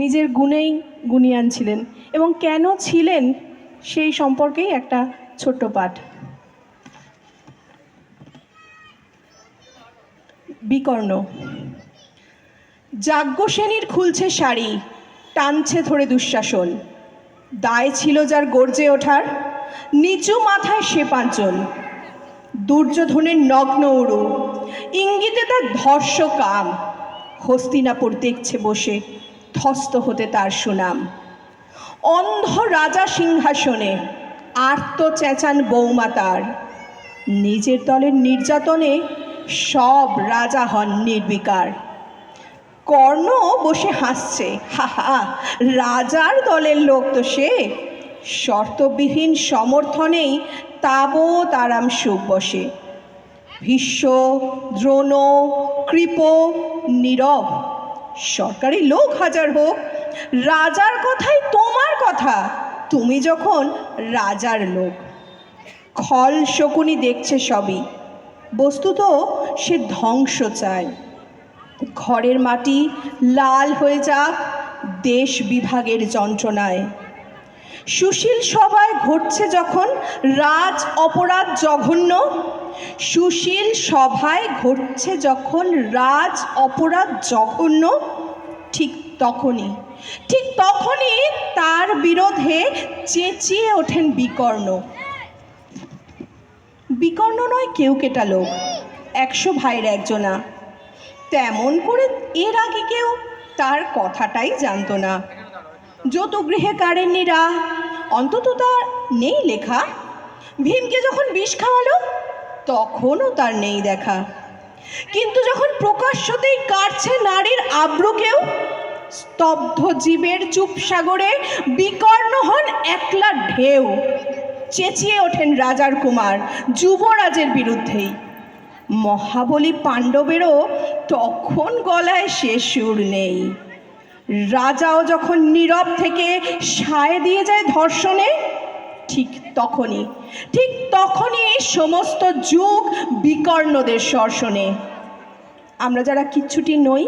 নিজের গুণেই গুণিয়ান ছিলেন এবং কেন ছিলেন সেই সম্পর্কেই একটা ছোট্ট পাঠ। বিকর্ণ। যাজ্ঞসেনীর খুলছে শাড়ি, টানছে ধরে দুঃশাসন। দায় ছিল যার গর্জে ওঠার, নিচু মাথায় সে পাঁচজন। দুর্যোধনের নগ্ন উড়ু ইঙ্গিতে তার ধর্ষ কাম হস্তিনাপুর দেখছে বসে ধস্ত হতে তার সুনাম। অন্ধ রাজা সিংহাসনে আর্ত চেঁচান বৌমা তার। নিজের দলের নির্যাতনে সব রাজা হন নির্বিকার। কর্ণ বসে হাসছে, হা হা, রাজার দলের লোক তো সে। শর্তবিহীন সমর্থনেই তাবৎ আরাম সুখ বসে। ভীষ্ম, দ্রোণ, কৃপ, নীরব সরকারি লোক হাজার হোক, রাজার কথাই তোমার কথা। তুমি যখন রাজার লোক, খল শকুনি দেখছে সবই। বস্তুত সে ধ্বংস চায়। ঘরের মাটি লাল হয়ে যাক, দেশ বিভাগের যন্ত্রণায়। সুশীল সভায় ঘটছে যখন রাজ অপরাধ জঘন্য। সুশীল সভায় ঘটছে যখন রাজ অপরাধ জঘন্য। ঠিক তখনই ঠিক তখনই তার বিরোধে চেঁচিয়ে ওঠেন বিকর্ণ। বিকর্ণ নয় কেউ কেটা লোক, একশো ভাইয়ের একজনা। তেমন করে এর আগে কেউ তার কথাটাই জানতো না। যত গৃহে কারেন্নিরা অন্তত তার নেই লেখা। ভীমকে যখন বিষ খাওয়ালো, তখনও তার নেই দেখা। কিন্তু যখন প্রকাশ্যতেই কাটছে নারীর আব্রুকেও, স্তব্ধ জীবের চুপ সাগরে বিকর্ণ হন একলা ঢেউ। চেঁচিয়ে ওঠেন রাজার কুমার যুবরাজের বিরুদ্ধেই। মহাবলী পাণ্ডবেরও তখন গলায় সে সুর নেই। রাজাও যখন নীরব থেকে সায় দিয়ে যায় ধর্ষণে, ঠিক তখনই ঠিক তখনই সমস্ত যুগ বিকর্ণদের শর্ষণে। আমরা যারা কিচ্ছুটি নই,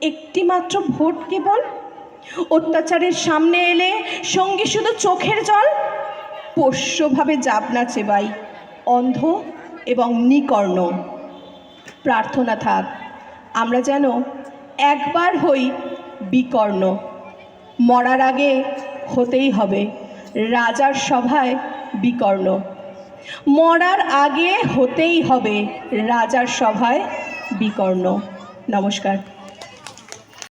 একটি মাত্র ভোট কেবল? অত্যাচারের সামনে এলে সঙ্গে শুধু চোখের জল? পোষ্যভাবে যাবনা চেবাই, অন্ধ এবং নিকর্ণ। প্রার্থনা থাক, আমরা যেন একবার হই বিকর্ণ। মরার আগে হতেই হবে, রাজার সভায় বিকর্ণ। মরার আগে হতেই হবে, রাজার সভায় বিকর্ণ। নমস্কার।